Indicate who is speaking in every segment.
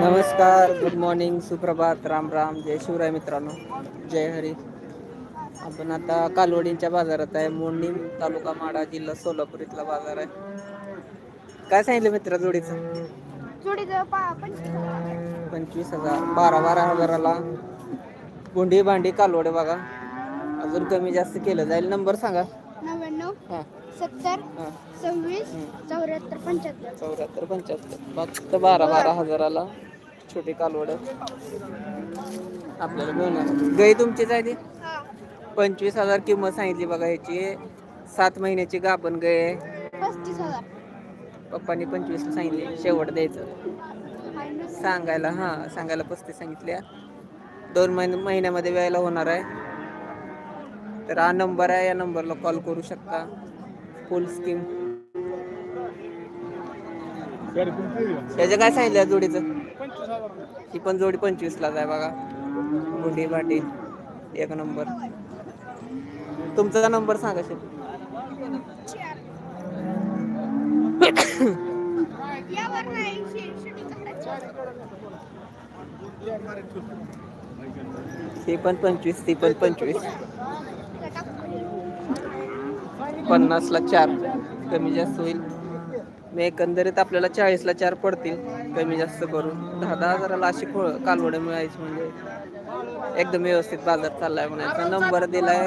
Speaker 1: नमस्कार good morning सुप्रभात राम राम जय शिवराय मित्रांनो जय हरी. आपण आता कालवडींच्या बाजारात आहे मोडणी तालुका माडा जिल्हा सोलापूर इथला बाजार आहे. काय सांगितलं मित्रा जोडीचं.
Speaker 2: पंचवीस हजार
Speaker 1: बारा बारा हजाराला. गुंडी भांडी कालवडे बघा. अजून कमी जास्त केलं. जाईल नंबर सांगा.
Speaker 2: नव्याण्णव
Speaker 1: हां.
Speaker 2: सत्तर
Speaker 1: हां.
Speaker 2: सव्वीस चौऱ्याहत्तर पंच्याहत्तर.
Speaker 1: चौऱ्याहत्तर पंच्याहत्तर. फक्त बारा बारा हजाराला छोटी कालवड. आपल्याला मिळणार. गाई तुमचीच आहे ती? पंचवीस हजार किंमत सांगितली बघा ह्याची. सात महिन्याची गाभण गाय आहे.
Speaker 2: पस्तीस हजार.
Speaker 1: पप्पांनी पंचवीसला सांगितली. शेवट द्यायचं. सांगायला हां सांगायला पस्तीस सांगितल्या. दोन महिने महिन्यामध्ये व्यायला होणार आहे. तर हा नंबर आहे या नंबरला कॉल करू शकता. फुल स्कीम याचं काय सांगितलं या जोडीचं? ही पण जोडी पंचवीसलाच आहे बघा. गुंडी भाटी एक नंबर. तुमचा नंबर सांगा शेत
Speaker 2: यावर
Speaker 1: पण पंचवीस ती पण पंचवीस. पन्नासला चार. कमी जास्त होईल. मी एकंदरीत आपल्याला चाळीसला चार पडतील. कमी जास्त करून. दहा दहा हजाराला अशी खोळ कालवडं मिळायची म्हणजे एकदम व्यवस्थित बाजार चाललाय म्हणायचा. नंबर दिलाय.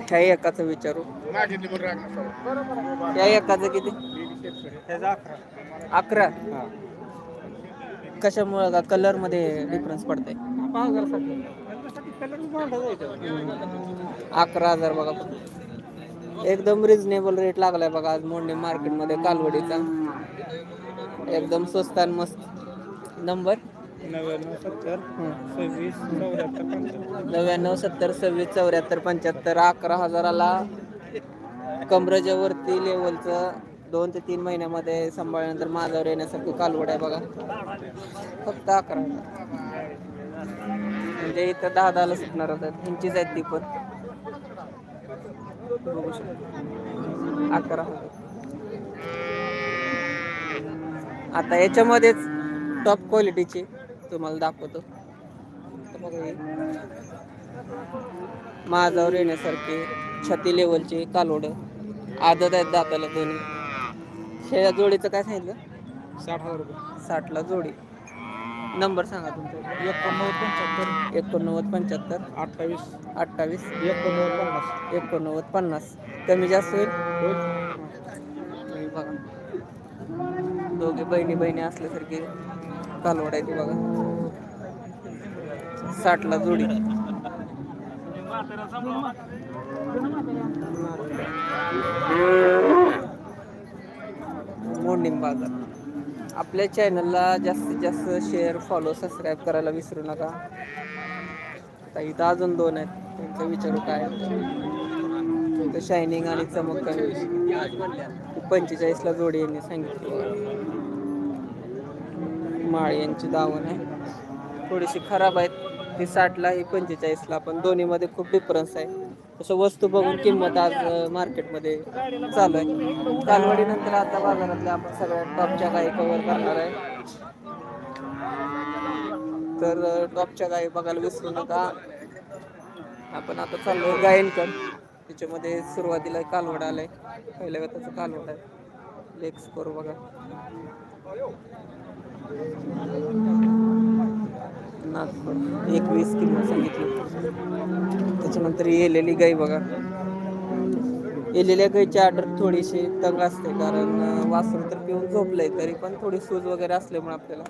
Speaker 1: ह्या एकाचं विचारू. ह्या एकाचं किती? अकरा. कशामुळे का कलरमध्ये डिफरन्स पडतंय अकरा हजार बघा एकदम रिझनेबल रेट लागलाय बघा आज मोडणे मार्केटमध्ये कालवडीचा. एकदम स्वस्त आणि मस्त. नंबर
Speaker 3: नव्याण्णव सत्तर सव्वीस चौऱ्याहत्तर पंच्याहत्तर.
Speaker 1: अकरा हजाराला कमरेच्या वरती लेवलचं दोन ते तीन महिन्यामध्ये सांभाळल्यानंतर माझ्यावर येण्यासारखं कालवड आहे बघा. फक्त अकरा म्हणजे इथं दहा दहाला सुटणार होतात ह्यांचीच आहेत ती पण. बघू शकतो. अकरा आता याच्यामध्येच टॉप क्वालिटीची तुम्हाला दाखवतो. माझावर येण्यासारखे छाती लेवलचे कालोड आदत आहेत दाताला दोन्ही. शेळ्या जोडीचं काय सांगितलं?
Speaker 3: साठ हजार रुपये.
Speaker 1: साठला जोडी. नंबर सांगा तुमचा.
Speaker 3: एकोणनव्वद पंच्याहत्तर.
Speaker 1: एकोणनव्वद पंच्याहत्तर.
Speaker 3: अठ्ठावीस.
Speaker 1: अठ्ठावीस.
Speaker 3: एकोणनव्वद पन्नास.
Speaker 1: एकोणनव्वद पन्नास. कमी जास्त होईल? बघा. दोघे बहिणी बहिणी असल्यासारखे कालवड आहे ती बघा. साठला जोडी. मोर्निंग आपल्या चॅनलला जास्तीत जास्त शेअर फॉलो सबस्क्राईब करायला विसरू नका. आता इथं अजून दोन आहेत. त्यांचं विचारू काय? शायनिंग आणि चमक पंचेचाळीसला जोडी यांनी सांगितली. माळी यांची दावण आहे. थोडीशी खराब आहेत. ती साठला ही पंचेचाळीसला. पण दोन्हीमध्ये खूप डिफरन्स आहे. तसं वस्तू बघून किंमत आज मार्केटमध्ये चालू आहे. कालवडीनंतर आता बाजारातल्या आपण सगळ्या टॉपच्या गायी कव्हर करणार आहे. तर टॉपच्या गायी बघायला विसरू नका. आपण आता चाललो गायनकर. त्याच्यामध्ये सुरुवातीला कालवड आलंय. पहिल्या गताचं कालवड आहे. लेग स्कोर बघा. नागपूर एकवीस किलो सांगितली. त्याच्यानंतर येलेली गाई बघा. येलेल्या गाईची ऑर्डर थोडीशी तंग असते कारण वासर वासरू तर पिऊन झोपलंय तरी पण थोडी सूज वगैरे असल्यामुळे आपल्याला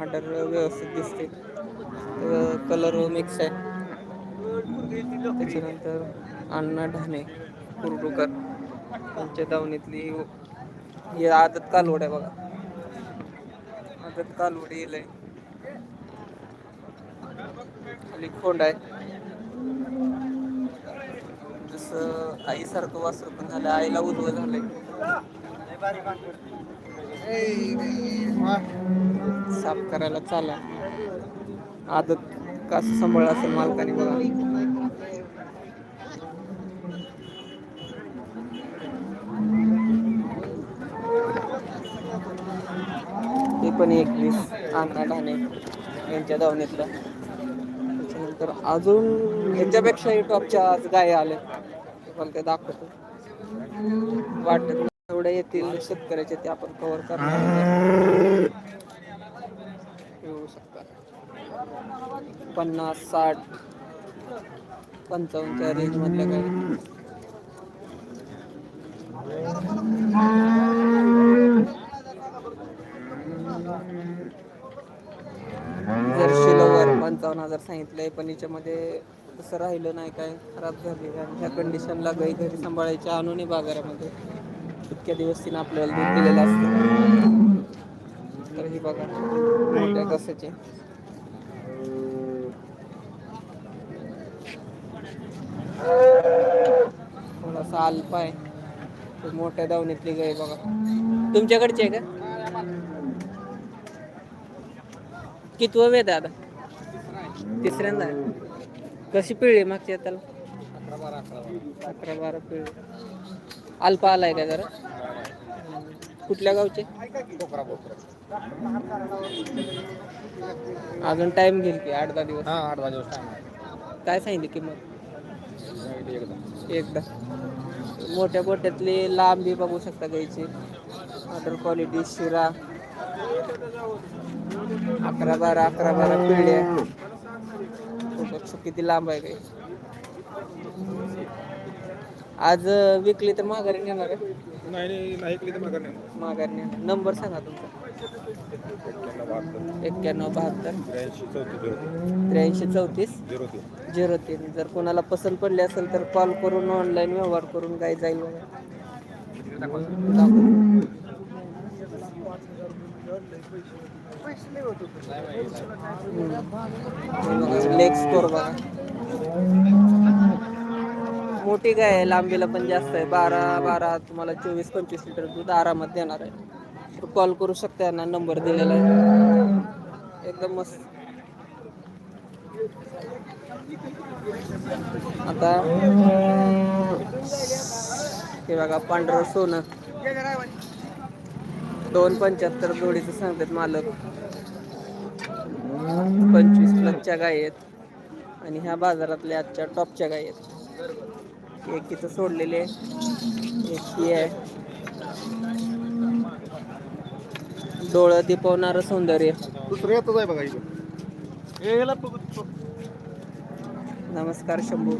Speaker 1: ऑर्डर व्यवस्थित दिसते. कलर मिक्स आहे. त्याच्यानंतर अण्णा ढाणे कुरडूकर त्यांच्या दावणीतली हे आदत कालवड आहे बघा. आदत कालवड येईल खाली खोंड आहे. जसं आईसारखं वासर पण झालं आईला उजवं झालंय. साफ करायला चाला आदत कसं सांभाळ असेल मालकाने बघा. ते पण एकवीस अण्णा ठाणे यांच्या धावणीतलं. त्याच्यानंतर अजून ह्याच्यापेक्षाही टॉपच्या आज गाय आले तुम्हाला ते दाखवतो. वाटत नाही एवढे येतील शेतकऱ्याचे ते आपण कव्हर करणार येऊ शकतात. पन्नास साठ पंचावन्नच्या रेंज मधल्या गाई जर्शी दोन हजार सांगितलं आहे पण याच्यामध्ये तसं राहिलं नाही काय खराब झाली आणि ह्या कंडिशनला गाई घरी सांभाळायच्या आणून बाजारामध्ये. इतक्या दिवस तिनं आपल्याला दूध दिलेलं असतं. तर ही बघा मोठ्या कसाचे थोडासा अल्प आहे. मोठ्या दावणीतली गाय बघा. तुमच्याकडची आहे का? कितवं वेद आता तिसऱ्यांदा. कशी पिळली मागच्या त्याला अकरा बारा पिळली. अल्पा आलाय का जरा? कुठल्या गावचे? अजून टाइम घेईल की आठ दहा दिवस?
Speaker 3: हा आठ दहा दिवस
Speaker 1: काय सांगितली किंमत?
Speaker 3: एकदा.
Speaker 1: एकदा. मोठ्या मोठ्यातली लांबी बघू शकता गायची ऑर्डर क्वालिटी शिरा. अकरा बारा अकरा बारा पिढ्या किती लांब आहे गाई आज विकली तर माघारी नेणार आहे.
Speaker 3: नाही नाही नाही ऐकली तर मग नाही
Speaker 1: माघारी नेणार. नंबर सांगा तुमचा. एक्क्याण्णव बहात्तर.
Speaker 3: त्र्याऐंशी चौतीस झिरो
Speaker 1: त्र्याऐंशी चौतीस.
Speaker 3: झिरो तीन.
Speaker 1: झिरो तीन. जर कोणाला पसंत पडली असेल तर कॉल करून ऑनलाईन व्यवहार करून काय जाईल बघा. लेग स्कोर बघा. मोठी गाय आहे लांबीला पण जास्त आहे. बारा बारा तुम्हाला चोवीस पंचवीस लिटर दूध आरामात देणार आहे. तर कॉल करू शकता यांना नंबर दिलेला आहे. एकदम मस्त. आता हे बघा पांढरं सोनं. दोन पंच्याहत्तर जोडीचं सांगतात मालक. पंचवीस प्लसच्या गाय आहेत. आणि ह्या बाजारातल्या आजच्या टॉपच्या गाय आहेत. एक इथं सोडलेली आहे. एक आहे. डोळं दिपवणारं सौंदर्य.
Speaker 3: दुसरं येतच आहे बघा
Speaker 1: नमस्कार शंभू.